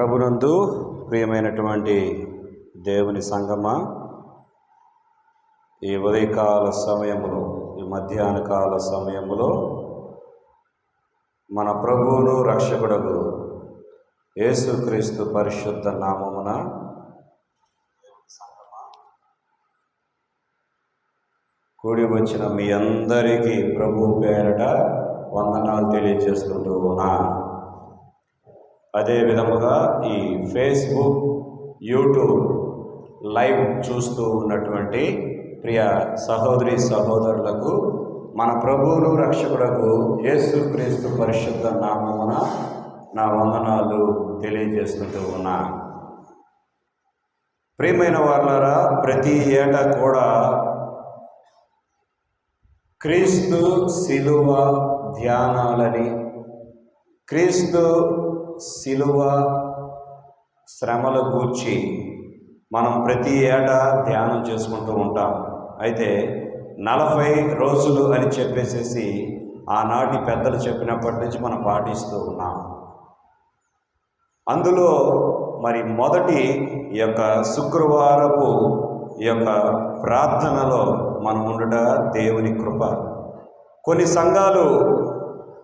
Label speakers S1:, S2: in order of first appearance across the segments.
S1: ప్రభునందు ప్రియమైనటువంటి దేవుని సంగమ ఈ ఉదయకాల సమయములో ఈ మధ్యాహ్న కాల సమయంలో మన ప్రభువును రక్షకుడకు యేసుక్రీస్తు పరిశుద్ధ నామమున కూడి వచ్చిన మీ అందరికీ ప్రభు పేరట వందనాలు తెలియజేస్తుంటూ ఉన్నాను అదే విధముగా ఈ ఫేస్బుక్ యూట్యూబ్ లైవ్ చూస్తూ ఉన్నటువంటి ప్రియ సహోదరి సహోదరులకు మన ప్రభువును రక్షకుడకు యేసుక్రీస్తు పరిశుద్ధ నామమున నా వందనాలు తెలియజేస్తుంటూ ఉన్నా. ప్రియమైన వాళ్ళరా ప్రతి ఏటా కూడా క్రీస్తు శిలువ ధ్యానాలని క్రీస్తు శిలువ శ్రమల గూర్చి మనం ప్రతి ఏటా ధ్యానం చేసుకుంటూ ఉంటాం. అయితే నలభై రోజులు అని చెప్పేసేసి ఆనాటి పెద్దలు చెప్పినప్పటి నుంచి మనం పాటిస్తూ ఉన్నాం. అందులో మరి మొదటి ఈ యొక్క శుక్రవారపు ఈ యొక్క ప్రార్థనలో మనం ఉండట దేవుని కృప. కొన్ని సంఘాలు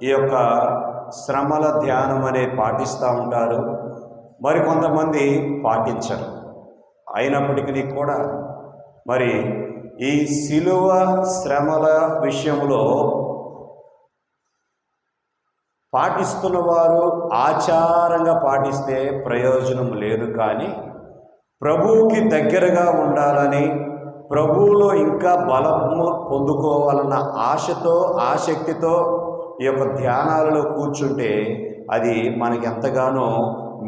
S1: ఈ యొక్క శ్రమల ధ్యానం అనే పాటిస్తూ ఉంటారు. మరి కొంతమంది పాటించరు. అయినప్పటికీ కూడా మరి ఈ శిలువ శ్రమల విషయంలో పాటిస్తున్న వారు ఆచారంగా పాటిస్తే ప్రయోజనం లేదు కానీ ప్రభువుకి దగ్గరగా ఉండాలని ప్రభువులో ఇంకా బలము పొందుకోవాలన్న ఆశతో ఆసక్తితో ఈ యొక్క ధ్యానాలలో కూర్చుంటే అది మనకి ఎంతగానో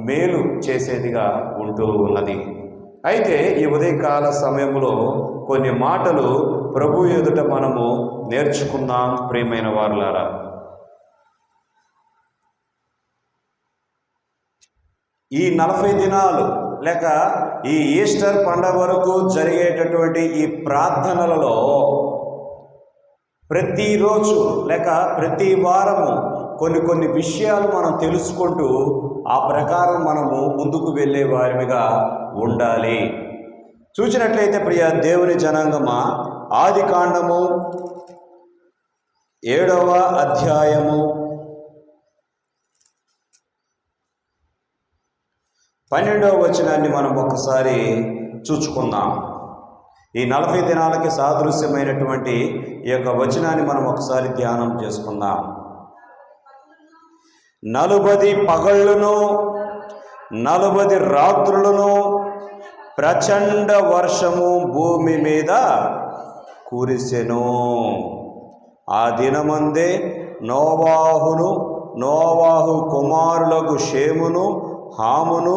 S1: మేలు చేసేదిగా ఉంటూ ఉన్నది. అయితే ఈ ఉదయకాల సమయంలో కొన్ని మాటలు ప్రభు ఎదుట మనము నేర్చుకుందాం ప్రియమైన వారులారా. ఈ నలభై దినాలు లేక ఈ ఈస్టర్ పండగ వరకు జరిగేటటువంటి ఈ ప్రార్థనలలో ప్రతిరోజు లేక ప్రతి వారము కొన్ని కొన్ని విషయాలు మనం తెలుసుకుంటూ ఆ ప్రకారం మనము ముందుకు వెళ్ళే వారిగా ఉండాలి. చూసినట్లయితే ప్రియ దేవుని జనాంగమా ఆది కాండము ఏడవ అధ్యాయము పన్నెండవ వచనాన్ని మనం ఒకసారి చూచుకుందాం. ఈ నలభై దినాలకి సాదృశ్యమైనటువంటి ఈ యొక్క వచనాన్ని మనం ఒకసారి ధ్యానం చేసుకుందాం. నలుబది పగళ్ళును నలుబది రాత్రులను ప్రచండ వర్షము భూమి మీద కురిసెను. ఆ దినమందే నోవాహును నోవాహు కుమారులకు షేమును హామును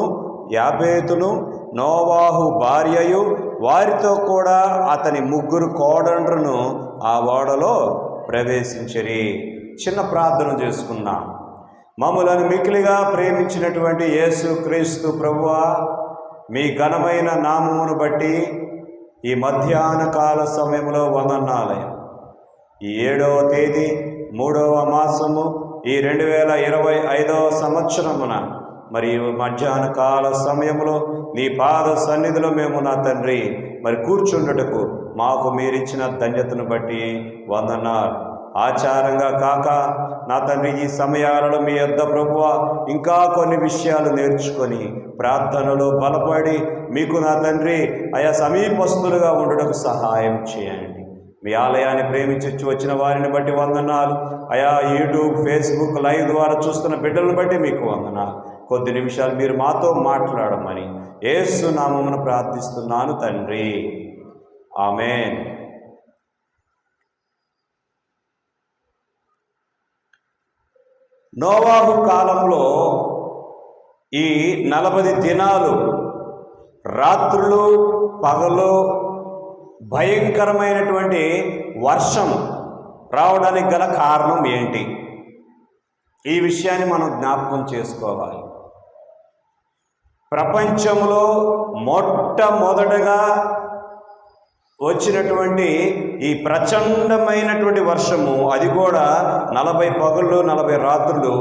S1: యాబేతును నోవాహు భార్యయు వారితో కూడా అతని ముగ్గురు కోడండ్రును ఆ ఓడలో ప్రవేశించరి. చిన్న ప్రార్థన చేసుకుందాం. మమ్మలను మిక్కిలిగా ప్రేమించినటువంటి యేసు క్రీస్తు ప్రభువా మీ ఘనమైన నామమును బట్టి ఈ మధ్యాహ్న కాల సమయంలో వందనాలయం. ఈ ఏడవ తేదీ మూడవ మాసము ఈ రెండు వేల ఇరవై ఐదవ సంవత్సరమున మరియు మధ్యాహ్న కాల సమయంలో నీ పాద సన్నిధిలో మేము నా తండ్రి. మరి కూర్చుండటకు మాకు మీరిచ్చిన ధన్యతను బట్టి వందనాలు. ఆచారంగా కాక నా తండ్రి ఈ సమయాలలో మీ యొద్ద ప్రభువ ఇంకా కొన్ని విషయాలు నేర్చుకొని ప్రార్థనలో బలపడి మీకు నా తండ్రి ఆయా సమీపస్తులుగా ఉండటకు సహాయం చేయండి. మీ ఆలయాన్ని ప్రేమించొచ్చి వచ్చిన వారిని బట్టి వందనాలు. అయా యూట్యూబ్ ఫేస్బుక్ లైవ్ ద్వారా చూస్తున్న బిడ్డలను బట్టి మీకు వందనాలు. కొద్ది నిమిషాలు మీరు మాతో మాట్లాడమని ఏసు నామమును ప్రార్థిస్తున్నాను తండ్రి. ఆమెన్. నోవాహు కాలంలో ఈ నలభై దినాలు రాత్రులు పగలు భయంకరమైనటువంటి వర్షం రావడానికి గల కారణం ఏంటి? ఈ విషయాన్ని మనం జ్ఞాపకం చేసుకోవాలి. ప్రపంచంలో మొట్టమొదటగా వచ్చినటువంటి ఈ ప్రచండమైనటువంటి వర్షము అది కూడా నలభై పగళ్ళు నలభై రాత్రులు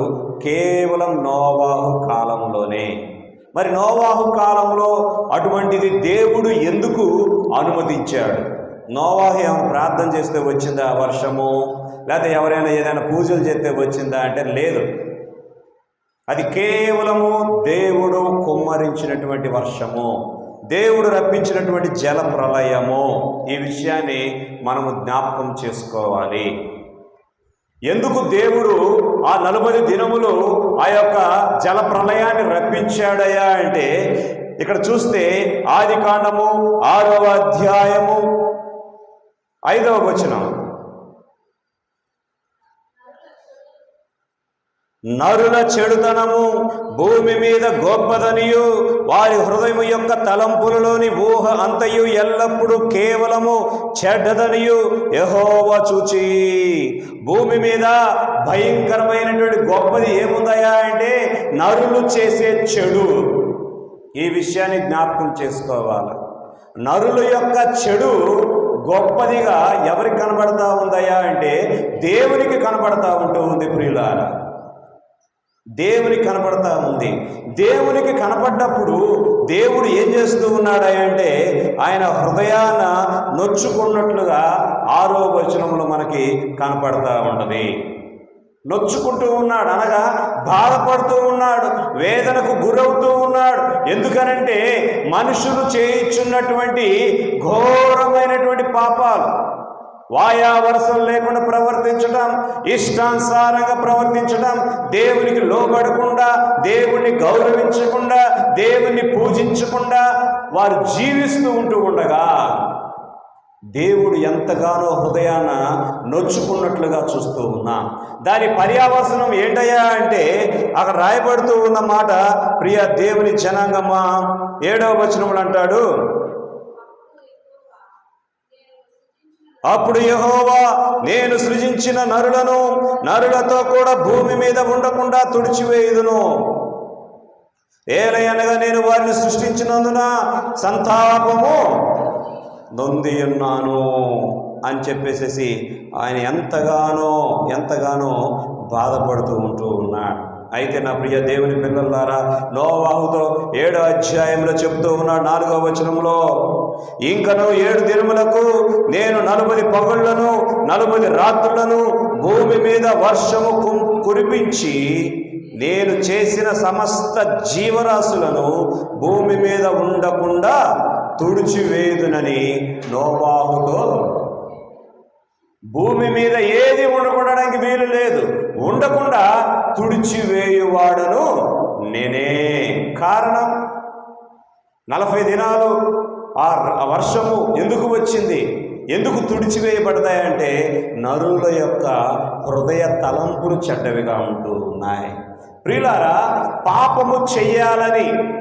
S1: కేవలం నోవాహు కాలంలోనే. మరి నోవాహు కాలంలో అటువంటిది దేవుడు ఎందుకు అనుమతించాడు? నోవాహు ఏమైనా ప్రార్థన చేస్తే వచ్చిందా వర్షము? లేకపోతే ఎవరైనా ఏదైనా పూజలు చేస్తే వచ్చిందా అంటే లేదు. అది కేవలము దేవుడు కుమ్మరించినటువంటి వర్షము దేవుడు రప్పించినటువంటి జల ప్రళయము. ఈ విషయాన్ని మనము జ్ఞాపకం చేసుకోవాలి. ఎందుకు దేవుడు ఆ నలభై దినములు ఆ యొక్క జల ప్రళయాన్ని రప్పించాడయా అంటే ఇక్కడ చూస్తే ఆది కాండము ఆరవ అధ్యాయము ఐదవ వచనం. నరుల చెడుతనము భూమి మీద గొప్పదనియు వారి హృదయం యొక్క తలంపులలోని ఊహ అంతయు ఎల్లప్పుడూ కేవలము చెడ్డదనియు యహోవ చూచి. భూమి మీద భయంకరమైనటువంటి గొప్పది ఏముందయా అంటే నరులు చేసే చెడు. ఈ విషయాన్ని జ్ఞాపకం చేసుకోవాలి. నరుల యొక్క చెడు గొప్పదిగా ఎవరికి కనబడతా ఉందయా అంటే దేవునికి కనబడతా ఉంటూ ఉంది ప్రియులారా. దేవునికి కనపడతా ఉంది. దేవునికి కనపడ్డప్పుడు దేవుడు ఏం చేస్తూ ఉన్నాడంటే ఆయన హృదయాన నొచ్చుకున్నట్లుగా ఆరో వచనములు మనకి కనపడతా ఉంటుంది. నొచ్చుకుంటూ ఉన్నాడు అనగా బాధపడుతూ ఉన్నాడు వేదనకు గురవుతూ ఉన్నాడు. ఎందుకనంటే మనుషులు చేయించున్నటువంటి ఘోరమైనటువంటి పాపాలు వాయా వరసలు లేకుండా ప్రవర్తించడం ఇష్టానుసారంగా ప్రవర్తించడం దేవునికి లోబడకుండా దేవుణ్ణి గౌరవించకుండా దేవుణ్ణి పూజించకుండా వారు జీవిస్తూ ఉంటూ ఉండగా దేవుడు ఎంతగానో హృదయాన నొచ్చుకున్నట్లుగా చూస్తూ ఉన్నాం. దాని పర్యావసనం ఏంటయ్యా అంటే అక్కడ రాయబడుతూ ఉన్న మాట ప్రియ దేవుని జనాంగమా? ఏడవ వచనములు అంటాడు అప్పుడు యహోవా నేను సృజించిన నరులను నరులతో కూడా భూమి మీద ఉండకుండా తుడిచివేయుదును. ఏలయనగా నేను వారిని సృష్టించినందున సంతాపము నొంది ఉన్నాను అని చెప్పేసేసి ఆయన ఎంతగానో ఎంతగానో బాధపడుతూ ఉంటూ ఉన్నాడు. అయితే నా ప్రియ దేవుని పిల్లలారా నోవాహుతో ఏడో అధ్యాయంలో చెప్తూ ఉన్నాడు నాలుగో వచనంలో ఇంకను ఏడు దినములకు నేను నలుబది పగుళ్ళను నలుబది రాత్రులను భూమి మీద వర్షము కు- కురిపించి నేను చేసిన సమస్త జీవరాశులను భూమి మీద ఉండకుండా తుడిచివేదునని నోవాహుతో భూమి మీద ఏది ఉండకుండడానికి వీలు లేదు. ఉండకుండా తుడిచివేయువాడను నేనే. కారణం? నలభై దినాలు ఆ వర్షము ఎందుకు వచ్చింది? ఎందుకు తుడిచివేయబడతాయంటే నరుల యొక్క హృదయ తలంపులు చెడ్డవిగా ఉంటూ ఉన్నాయి. ప్రియులారా పాపము చెయ్యాలని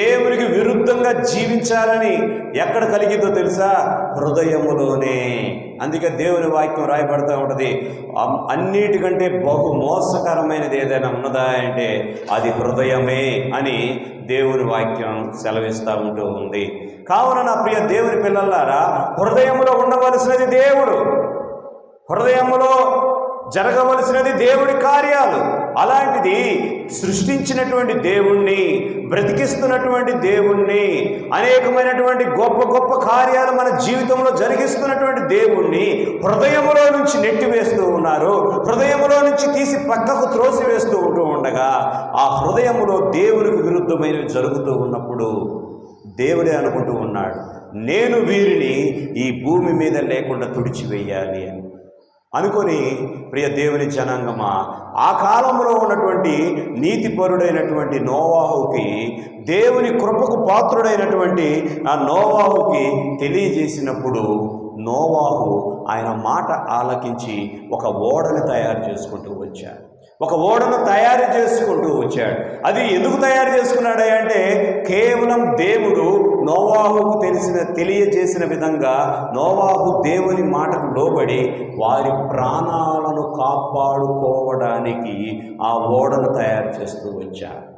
S1: దేవునికి విరుద్ధంగా జీవించాలని ఎక్కడ కలిగిందో తెలుసా? హృదయములోనే. అందుకే దేవుని వాక్యం రాయబడుతూ ఉంటుంది. అన్నిటికంటే బహు మోసకరమైనది ఏదైనా ఉన్నదా అంటే అది హృదయమే అని దేవుని వాక్యం సెలవిస్తూ ఉంటూ ఉంది. కావున నా ప్రియ దేవుని పిల్లలారా హృదయంలో ఉండవలసినది దేవుడు. హృదయములో జరగవలసినది దేవుడి కార్యాలు. అలాంటిది సృష్టించినటువంటి దేవుణ్ణి బ్రతికిస్తున్నటువంటి దేవుణ్ణి అనేకమైనటువంటి గొప్ప గొప్ప కార్యాలు మన జీవితంలో జరిగిస్తున్నటువంటి దేవుణ్ణి హృదయములో నుంచి నెట్టివేస్తూ ఉన్నారు. హృదయములో నుంచి తీసి పక్కకు త్రోసివేస్తూ ఉంటూ ఉండగా ఆ హృదయములో దేవునికి విరుద్ధమైనవి జరుగుతూ ఉన్నప్పుడు దేవుడే అనుకుంటూ ఉన్నాడు నేను వీరిని ఈ భూమి మీద లేకుండా తుడిచివేయాలి అని. అనుకొని ప్రియ దేవుని జనాంగమా ఆ కాలంలో ఉన్నటువంటి నీతిపరుడైనటువంటి నోవాహుకి దేవుని కృపకు పాత్రుడైనటువంటి ఆ నోవాహుకి తెలియజేసినప్పుడు నోవాహు ఆయన మాట ఆలకించి ఒక ఓడని తయారు చేసుకుంటూ వచ్చాడు. ఒక ఓడను తయారు చేసుకుంటూ వచ్చాడు. అది ఎందుకు తయారు చేసుకున్నాడు అంటే కేవలం దేవుడు నోవాహుకు తెలిసిన తెలియజేసిన విధంగా నోవాహు దేవుని మాటకు లోబడి వారి ప్రాణాలను కాపాడుకోవడానికి ఆ ఓడను తయారు చేస్తూ వచ్చాడు.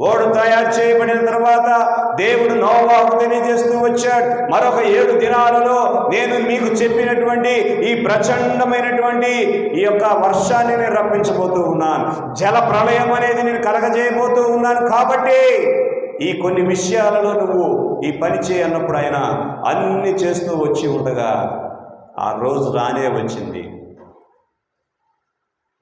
S1: ఓడు తయారు చేయబడిన తర్వాత దేవుడు నోవాహు తెలియజేస్తూ వచ్చాడు. మరొక ఏడు దినాలలో నేను మీకు చెప్పినటువంటి ఈ ప్రచండమైనటువంటి ఈ యొక్క వర్షాన్ని నేను రప్పించబోతూ ఉన్నాను. జల ప్రళయం అనేది నేను కలగజేయబోతూ ఉన్నాను కాబట్టి ఈ కొన్ని విషయాలలో నువ్వు ఈ పని చేయన్నప్పుడు ఆయన అన్ని చేస్తూ వచ్చి ఉండగా ఆ రోజు రానే వచ్చింది.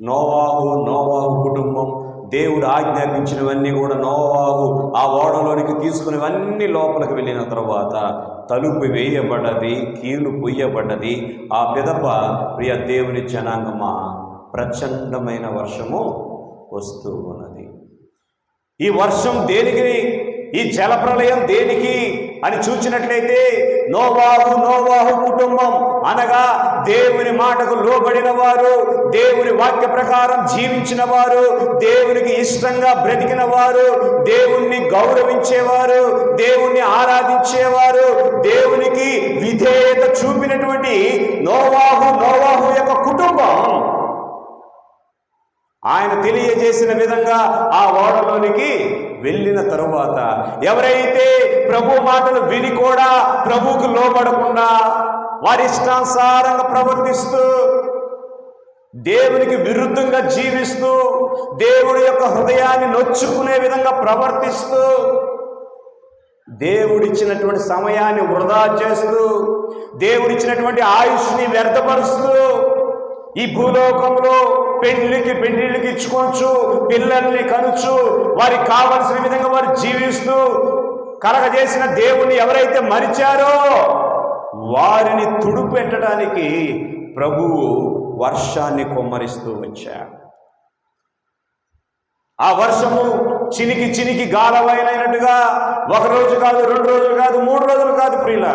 S1: నోవాహు నోవాహు కుటుంబం దేవుడు ఆజ్ఞాపించినవన్నీ కూడా నోవాహు ఆ ఓడలోనికి తీసుకునేవన్నీ లోపలికి వెళ్ళిన తర్వాత తలుపు వేయబడ్డది కీలు పొయ్యబడ్డది ఆ పిదప ప్రియ దేవుని జనాంగమా ప్రచండమైన వర్షము వస్తూ ఉన్నది. ఈ వర్షం దేనికి? ఈ జలప్రలయం దేనికి? అని చూచినట్లయితే నోవాహు నోవాహు కుటుంబం అనగా దేవుని మాటకు లోబడిన వారు దేవుని వాక్య ప్రకారం జీవించిన వారు దేవునికి ఇష్టంగా బ్రతికిన వారు దేవుణ్ణి గౌరవించేవారు దేవుణ్ణి ఆరాధించేవారు దేవునికి విధేయత చూపినటువంటి నోవాహు నోవాహు యొక్క కుటుంబం. ఆయన తెలియజేసిన విధంగా ఆ ఓడలోనికి వెళ్ళిన తరువాత ఎవరైతే ప్రభు మాటలు విని కూడా ప్రభుకు లోబడకుండా వారి ఇష్టానుసారంగా ప్రవర్తిస్తూ దేవునికి విరుద్ధంగా జీవిస్తూ దేవుడి యొక్క హృదయాన్ని నొచ్చుకునే విధంగా ప్రవర్తిస్తూ దేవుడిచ్చినటువంటి సమయాన్ని వృధా చేస్తూ దేవుడిచ్చినటువంటి ఆయుష్ని వ్యర్థపరుస్తూ ఈ భూలోకంలో పెళ్ళికి పెళ్ళిళ్ళకి ఇచ్చుకోవచ్చు పిల్లల్ని కనుచు వారికి కావలసిన విధంగా వారు జీవిస్తూ కలగజేసిన దేవుణ్ణి ఎవరైతే మరిచారో వారిని తుడిపెట్టడానికి ప్రభువు వర్షాన్ని కొమ్మరిస్తూ వచ్చాడు. ఆ వర్షము చినికి చినికి గాలవైనట్టుగా ఒక రోజు కాదు రెండు రోజులు కాదు మూడు రోజులు కాదు ప్రియుల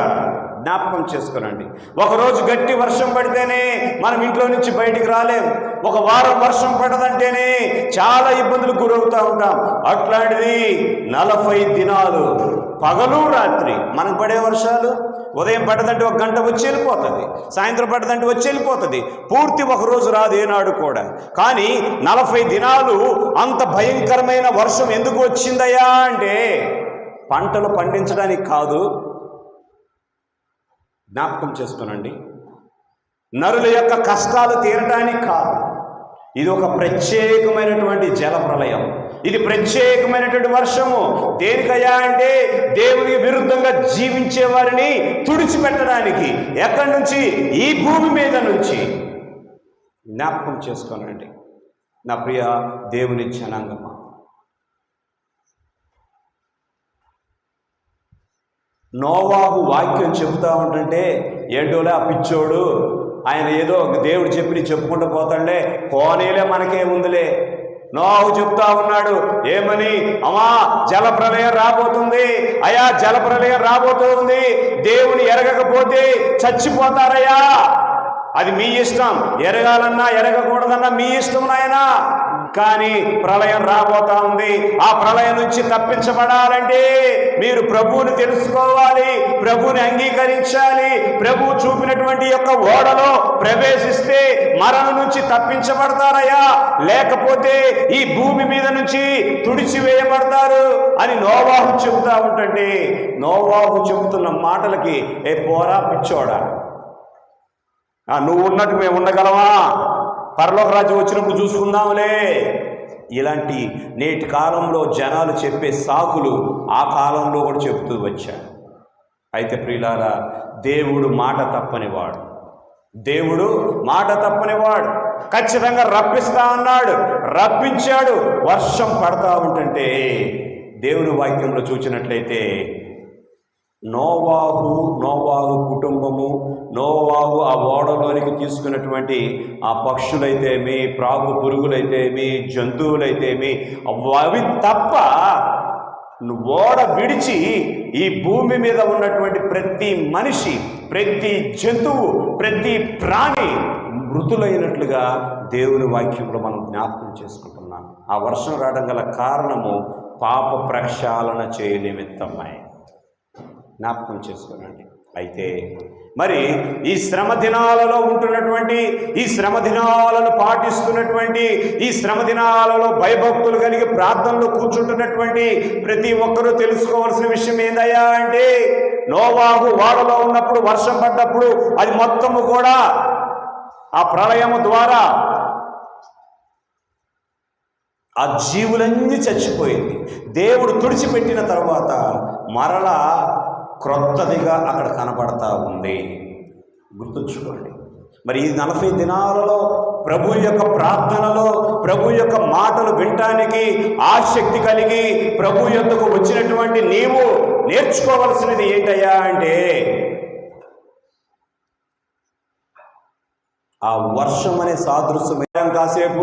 S1: జ్ఞాపకం చేసుకోనండి. ఒకరోజు గట్టి వర్షం పడితేనే మనం ఇంట్లో నుంచి బయటికి రాలేం. ఒక వారం వర్షం పడదంటేనే చాలా ఇబ్బందులకు గురవుతూ ఉంటాం. అట్లాంటిది నలభై దినాలు పగలు రాత్రి. మనకు పడే వర్షాలు? ఉదయం పడదంటే ఒక గంట వచ్చి వెళ్ళిపోతుంది సాయంత్రం పడదంటే వచ్చి వెళ్ళిపోతుంది. పూర్తి ఒక రోజు రాదు ఏనాడు కూడా. కానీ నలభై దినాలు అంత భయంకరమైన వర్షం ఎందుకు వచ్చిందయ్యా అంటే పంటలు పండించడానికి కాదు. జ్ఞాపకం చేసుకోనండి. నరుల యొక్క కష్టాలు తీరటానికి కాదు. ఇది ఒక ప్రత్యేకమైనటువంటి జల ప్రళయం ఇది ప్రత్యేకమైనటువంటి వర్షము. దేనికయ్యా అంటే దేవునికి విరుద్ధంగా జీవించే వారిని తుడిచిపెట్టడానికి. ఎక్కడి నుంచి? ఈ భూమి మీద నుంచి. జ్ఞాపకం చేసుకోనండి. నా ప్రియ దేవుని జనాంగమా. నోవాహు వాక్యం చెబుతా ఉంటుంటే ఏంటోలే ఆ పిచ్చోడు? ఆయన ఏదో ఒక దేవుడు చెప్పి చెప్పుకుంటూ పోతాడులే. కోనేలే మనకేముందిలే. ఉందిలే నోహు చెప్తా ఉన్నాడు. ఏమని? అమ్మా జలప్రలయం రాబోతుంది. అయా జల ప్రళయం రాబోతుంది. దేవుని ఎరగకపోతే చచ్చిపోతారయ్యా. అది మీ ఇష్టం. ఎరగాలన్నా ఎరగకూడదన్నా మీ ఇష్టం నాయనా. కానీ ప్రళయం రాబోతా ఉంది. ఆ ప్రళయం నుంచి తప్పించబడాలంటే మీరు ప్రభువుని తెలుసుకోవాలి ప్రభువుని అంగీకరించాలి. ప్రభు చూపినటువంటి యొక్క ఓడలో ప్రవేశిస్తే మరణం నుంచి తప్పించబడతారయ్యా. లేకపోతే ఈ భూమి మీద నుంచి తుడిచివేయబడతారు అని నోవాహు చెబుతా ఉంటండి నోవాహు చెబుతున్న మాటలకి ఏ పోరా పిచ్చోడా? నువ్వు ఉన్నట్టు మేము ఉండగలవా పరలోక రాజ్యం వచ్చినప్పుడు చూసుకుందాంలే ఇలాంటి నేటి కాలంలో జనాలు చెప్పే సాకులు ఆ కాలంలో కూడా చెప్తూ వచ్చారు. అయితే ప్రియులారా దేవుడు మాట తప్పనివాడు. దేవుడు మాట తప్పనివాడు. ఖచ్చితంగా రప్పిస్తా అన్నాడు రప్పించాడు. వర్షం పడతా ఉంటుంటే దేవుని వాక్యంలో చూచినట్లయితే నోవాహు నోవాహు కుటుంబము నోవాహు ఆ ఓడలోనికి తీసుకున్నటువంటి ఆ పక్షులైతేమి ప్రాగు పురుగులైతేమి జంతువులైతేమి అవి తప్ప ఓడ విడిచి ఈ భూమి మీద ఉన్నటువంటి ప్రతి మనిషి ప్రతి జంతువు ప్రతి ప్రాణి మృతులైనట్లుగా దేవుని వాక్యంలో మనం జ్ఞాపకం చేసుకుంటున్నాం. ఆ వర్షం రావడం గల కారణము పాప ప్రక్షాళన చేయ నిమిత్తమై జ్ఞాపకం చేసుకోనండి. అయితే మరి ఈ శ్రమ దినాలలో ఉంటున్నటువంటి ఈ శ్రమ దినాలను పాటిస్తున్నటువంటి ఈ శ్రమ దినాలలో భయభక్తులు కలిగి ప్రార్థనలు కూర్చుంటున్నటువంటి ప్రతి ఒక్కరూ తెలుసుకోవాల్సిన విషయం ఏందయ్యా అంటే నోవాహు వాడలో ఉన్నప్పుడు వర్షం పడ్డప్పుడు అది మొత్తము కూడా ఆ ప్రళయము ద్వారా ఆ జీవులన్నీ చచ్చిపోయింది. దేవుడు తుడిచిపెట్టిన తర్వాత మరలా క్రొత్తదిగా అక్కడ కనబడతా ఉంది. గుర్తుంచుకోండి. మరి ఈ నలభై దినాలలో ప్రభు యొక్క ప్రార్థనలో ప్రభు యొక్క మాటలు వినటానికి ఆసక్తి కలిగి ప్రభు యొక్కకు వచ్చినటువంటి నీవు నేర్చుకోవలసినది ఏంటయ్యా అంటే ఆ వర్షం అనే సాదృశ్యం. కాసేపు?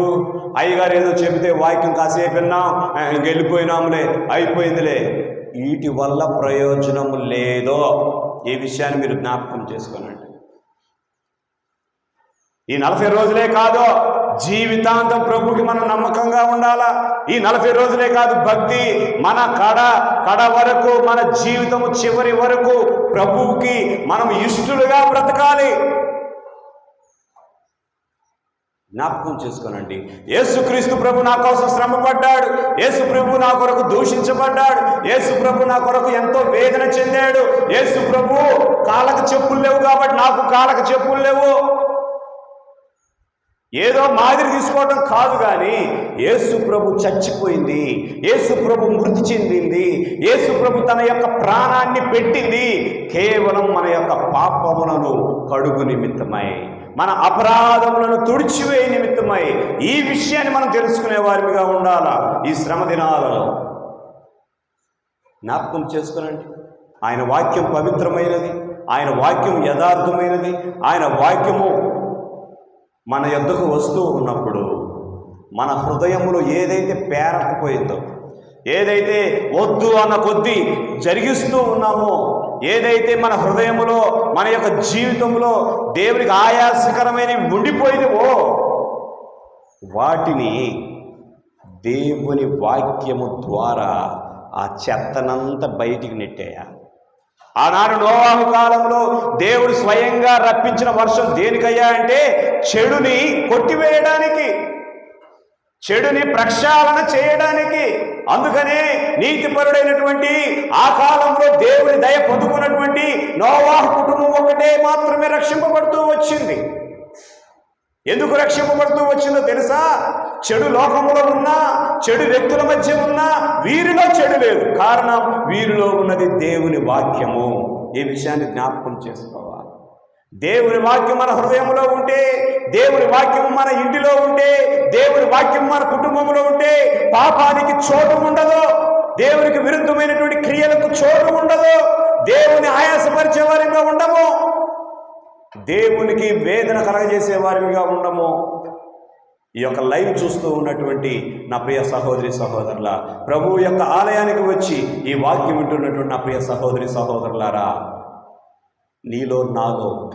S1: అయ్యగారు ఏదో చెబితే వాక్యం కాసేపు విన్నాం. ఇంక వెళ్ళిపోయినాములే అయిపోయిందిలే. వీటి వల్ల ప్రయోజనం లేదో ఈ విషయాన్ని మీరు జ్ఞాపకం చేసుకోనండి. ఈ నలభై రోజులే కాదు జీవితాంతం ప్రభుకి మనం నమ్మకంగా ఉండాలా? ఈ నలభై రోజులే కాదు భక్తి మన కడ కడ వరకు మన జీవితము చివరి వరకు ప్రభువుకి మనం ఇష్టలుగా బ్రతకాలి. జ్ఞాపకం చేసుకోనండి. యేసుక్రీస్తు ప్రభు నా కోసం శ్రమ పడ్డాడు యేసు ప్రభు నా కొరకు దూషించబడ్డాడు. యేసు ప్రభు నా కొరకు ఎంతో వేదన చెందాడు. యేసు ప్రభు కాళ్ళకు చెప్పులు లేవు కాబట్టి నాకు కాళ్ళకు చెప్పులు లేవు. ఏదో మాదిరి తీసుకోవడం కాదు కానీ యేసు ప్రభు చచ్చిపోయింది. యేసు ప్రభు మృతి చెందింది. యేసు ప్రభు తన యొక్క ప్రాణాన్ని పెట్టింది. కేవలం మన యొక్క పాపములను కడుగు నిమిత్తమై. మన అపరాధములను తుడిచివే నిమిత్తమై ఈ విషయాన్ని మనం తెలుసుకునే వారిగా ఉండాలా ఈ శ్రమ దినాలలో? జ్ఞాపకం చేసుకునండి. ఆయన వాక్యం పవిత్రమైనది ఆయన వాక్యం యథార్థమైనది ఆయన వాక్యము మన యొద్దకు వస్తూ ఉన్నప్పుడు మన హృదయములో ఏదైతే పేరకపోయిందో ఏదైతే వద్దు అన్న కొద్దీ జరిగిస్తూ ఉన్నామో ఏదైతే మన హృదయంలో మన యొక్క జీవితంలో దేవునికి ఆయాసకరమైనవి ఉండిపోయినవో వాటిని దేవుని వాక్యము ద్వారా ఆ చెత్తనంతా బయటికి నెట్టేయా? ఆనాడు నోవాహు కాలంలో దేవుడు స్వయంగా రప్పించిన వర్షం దేనికయ్యా అంటే చెడుని కొట్టివేయడానికి. చెడుని ప్రక్షాళన చేయడానికి. అందుకనే నీతిపరుడైనటువంటి ఆ కాలంలో దేవుని దయ పొందుకున్నటువంటి నోవాహు కుటుంబం ఒకటే మాత్రమే రక్షింపబడుతూ వచ్చింది. ఎందుకు రక్షింపబడుతూ వచ్చిందో తెలుసా? చెడు లోకంలో ఉన్నా చెడు వ్యక్తుల మధ్య ఉన్నా వీరిలో చెడు లేదు. కారణం వీరిలో ఉన్నది దేవుని వాక్యము. ఈ విషయాన్ని జ్ఞాపకం చేసుకోవాలి. దేవుని వాక్యం మన హృదయంలో ఉంటే దేవుని వాక్యం మన ఇంటిలో ఉంటే దేవుని వాక్యం మన కుటుంబంలో ఉంటే పాపానికి చోటు ఉండదు. దేవునికి విరుద్ధమైనటువంటి క్రియలకు చోటు ఉండదు. దేవుని ఆయాసపరిచే వారిగా ఉండము. దేవునికి వేదన కలగజేసే వారిగా ఉండము. ఈ యొక్క లైవ్ చూస్తూ ఉన్నటువంటి నా ప్రియ సహోదరి సహోదరుల ప్రభువు యొక్క ఆలయానికి వచ్చి ఈ వాక్యం వింటున్నటువంటి నా ప్రియ సహోదరి సహోదరులారా నీలో నాలో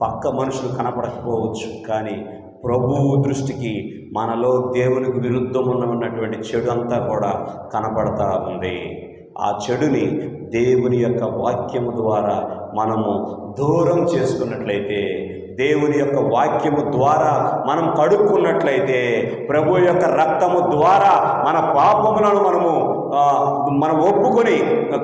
S1: పక్క మనుషులు కనపడకపోవచ్చు కానీ ప్రభువు దృష్టికి మనలో దేవునికి విరుద్ధం ఉన్నటువంటి చెడు అంతా కూడా కనపడతా ఉంది. ఆ చెడుని దేవుని యొక్క వాక్యము ద్వారా మనము దూరం చేసుకున్నట్లయితే దేవుని యొక్క వాక్యము ద్వారా మనం కడుక్కున్నట్లయితే ప్రభు యొక్క రక్తము ద్వారా మన పాపములను మనము మనం ఒప్పుకొని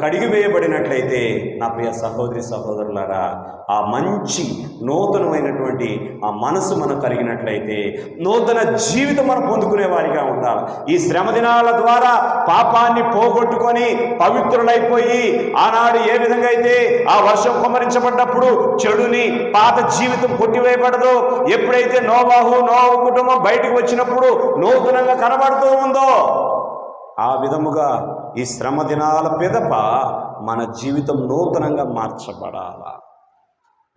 S1: కడిగివేయబడినట్లయితే నా ప్రియ సహోదరి సహోదరులారా ఆ మంచి నూతనమైనటువంటి ఆ మనసు మనకు కలిగినట్లయితే నూతన జీవితం మనం పొందుకునే వారిగా ఉండాలి. ఈ శ్రమ దినాల ద్వారా పాపాన్ని పోగొట్టుకొని పవిత్రులైపోయి ఆనాడు ఏ విధంగా అయితే ఆ వర్షం కుమరించబడ్డప్పుడు చెడుని పాత జీవితం కొట్టివేయబడదు ఎప్పుడైతే నోవాహు నోవు కుటుంబం బయటకు వచ్చినప్పుడు నూతనంగా కనబడుతూ ఉందో ఆ విధముగా ఈ శ్రమ దినాల పిదప మన జీవితం నూతనంగా మార్చబడాలా.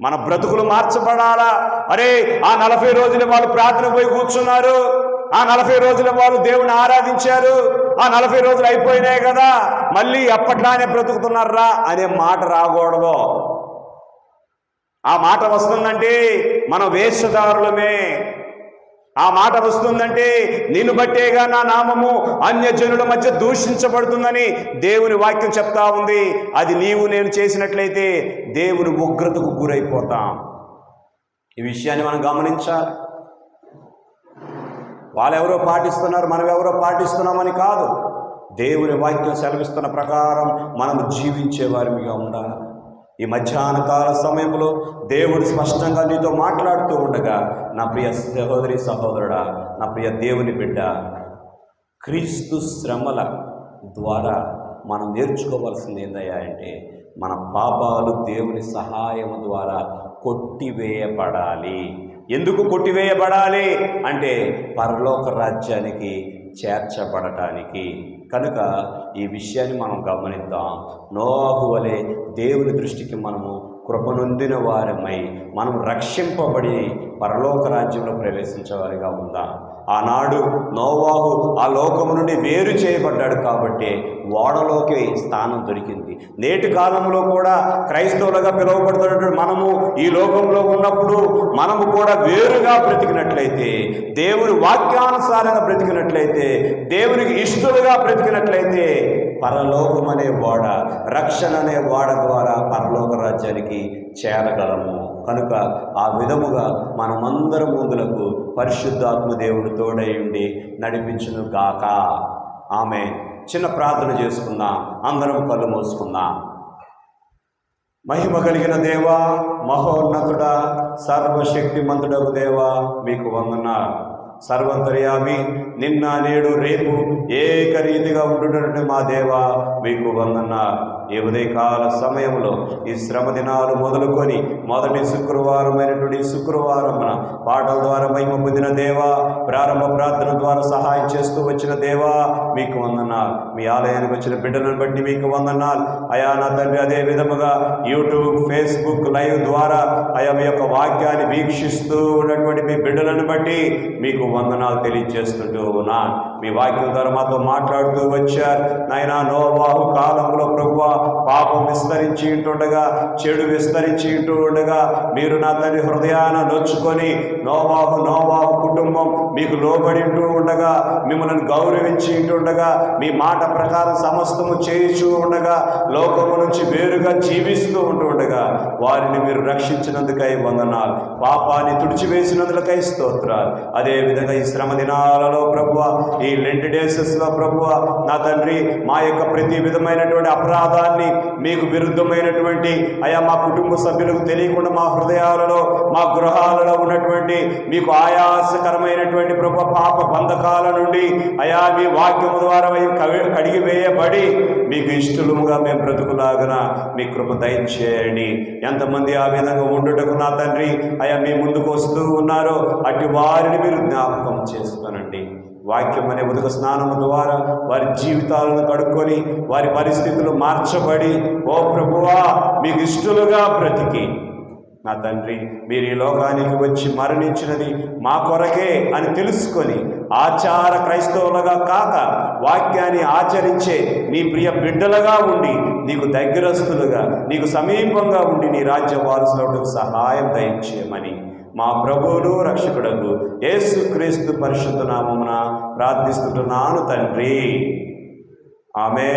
S1: మన బ్రతుకులు మార్చబడాలా. అరే ఆ నలభై రోజులు వాళ్ళు ప్రార్థన పోయి కూర్చున్నారు. ఆ నలభై రోజుల వాళ్ళు దేవుని ఆరాధించారు. ఆ నలభై రోజులు అయిపోయినాయి కదా. మళ్ళీ ఎప్పట్లానే బ్రతుకుతున్నారా అనే మాట రాకూడదు. ఆ మాట వస్తుందంటే మనం వేషధారులమే. ఆ మాట వస్తుందంటే నిన్ను బట్టేగా నా నామము అన్యజనుల మధ్య దూషించబడుతుందని దేవుని వాక్యం చెప్తా ఉంది. అది నీవు నేను చేసినట్లయితే దేవుని ఉగ్రతకు గురైపోతాం. ఈ విషయాన్ని మనం గమనించాలి. వాళ్ళెవరో పాటిస్తున్నారు మనం ఎవరో పాటిస్తున్నామని కాదు. దేవుని వాక్యం సెలవిస్తున్న ప్రకారం మనం జీవించే వారిగా ఉండాలి. ఈ మధ్యాహ్న కాల సమయంలో దేవుడు స్పష్టంగా నీతో మాట్లాడుతూ ఉండగా నా ప్రియ సహోదరి సహోదరుడా నా ప్రియ దేవుని బిడ్డ క్రీస్తు శ్రమల ద్వారా మనం నేర్చుకోవాల్సింది ఏందయ్యా అంటే మన పాపాలు దేవుని సహాయం ద్వారా కొట్టివేయబడాలి. ఎందుకు కొట్టివేయబడాలి? అంటే పరలోక రాజ్యానికి చేర్చబడటానికి. కనుక ఈ విషయాన్ని మనం గమనిద్దాం. నోహు వలె దేవుని దృష్టికి మనము కృపనొందిన వారమై మనం రక్షింపబడి పరలోక రాజ్యంలో ప్రవేశించేవారిగా ఉందాం. ఆనాడు నోవాహు ఆ లోకము నుండి వేరు చేయబడ్డాడు కాబట్టి ఓడలోకి స్థానం దొరికింది. నేటి కాలంలో కూడా క్రైస్తవులుగా పిలువబడుతున్నటువంటి మనము ఈ లోకంలో ఉన్నప్పుడు మనము కూడా వేరుగా బ్రతికినట్లయితే దేవుని వాక్యానుసారంగా బ్రతికినట్లయితే దేవునికి ఇష్టలుగా బ్రతికినట్లయితే పరలోకం అనే ఓడ రక్షణ అనే ఓడ ద్వారా పరలోక రాజ్యానికి చేరగలము. కనుక ఆ విధముగా మనమందరం ముందులకు పరిశుద్ధాత్మ దేవుడు తోడై ఉండి నడిపించును గాక ఆమె చిన్న ప్రార్థన చేసుకుందాం. అందరం కళ్ళు మూసుకుందాం. మహిమ కలిగిన దేవా మహోన్నతుడా సర్వశక్తిమంతుడకు దేవా మీకు వందన సర్వంతర్యామి నిన్న నేడు రేపు ఏకరీతిగా ఉంటున్నటువంటి మా దేవా మీకు వందన్నా ఈ ఉదయకాల సమయంలో ఈ శ్రమ దినాలు మొదలుకొని మొదటి శుక్రవారమైనటువంటి శుక్రవారం శుక్రవారమున పాటల ద్వారా మహిమ పొందిన దేవా ప్రారంభ ప్రార్థన ద్వారా సహాయం చేస్తూ వచ్చిన దేవా మీకు వందనాలు. మీ ఆలయానికి వచ్చిన బిడ్డలను బట్టి మీకు వందనాలు. అయా నా తండ్రి అదే విధముగా యూట్యూబ్ ఫేస్బుక్ లైవ్ ద్వారా అయా మీ యొక్క వాక్యాన్ని వీక్షిస్తూ ఉన్నటువంటి మీ బిడ్డలను బట్టి మీకు వందనాలు తెలియజేస్తుంటూ ఉన్నాను మీ వాక్యం ద్వారా మాతో మాట్లాడుతూ వచ్చారు. నాయన నోవాహు కాలంలో ప్రభు పాపం విస్తరించి ఉండగా చెడు విస్తరించి ఉండగా మీరు నా తల్లి హృదయాన నొచ్చుకొని నోవాహు నోవాహు కుటుంబం మీకు లోబడి ఉండగా మిమ్మల్ని గౌరవించి ఉండగా మీ మాట ప్రకారం సమస్తము చేయిచూ ఉండగా లోకము నుంచి వేరుగా జీవిస్తూ ఉంటూ ఉండగా వారిని మీరు రక్షించినందుకై వందనాలు. పాపాన్ని తుడిచివేసినందుకై స్తోత్రాలు. అదేవిధంగా ఈ శ్రమ దినాలలో ప్రభువ ఈ లెంట్ డేసెస్లో ప్రభువ నా తండ్రి మా యొక్క ప్రతి విధమైనటువంటి అపరాధాన్ని మీకు విరుద్ధమైనటువంటి అయా మా కుటుంబ సభ్యులకు తెలియకుండా మా హృదయాలలో మా గృహాలలో ఉన్నటువంటి మీకు ఆయాసకరమైనటువంటి ప్రభు పాప బంధకాల నుండి అయా మీ వాక్యము ద్వారా కవి- కడిగి వేయబడి మీకు ఇష్టలుగా మేము బ్రతుకులాగన మీ కృప దయచేయండి. ఎంతమంది ఆ విధంగా ఉండుటకు నా తండ్రి అయా మీ ముందుకు వస్తూ ఉన్నారో అటు వారిని మీరు జ్ఞాపకం చేసుకోనండి. వాక్యం అనే ఉదక స్నానము ద్వారా వారి జీవితాలను కడుక్కొని వారి పరిస్థితులు మార్చబడి ఓ ప్రభువా మీకు ఇష్టలుగా బ్రతికి. నా తండ్రి మీరు ఈ లోకానికి వచ్చి మరణించినది మా కొరకే అని తెలుసుకొని ఆచార క్రైస్తవులుగా కాక వాక్యాన్ని ఆచరించే నీ ప్రియ బిడ్డలుగా ఉండి నీకు దగ్గరస్తులుగా నీకు సమీపంగా ఉండి నీ రాజ్య వారసులకు సహాయం దయచేయమని మా ప్రభువును రక్షకుడకు యేసుక్రీస్తు పరిశుద్ధ నామమున ప్రార్థిస్తుంటున్నాను తండ్రి. ఆమె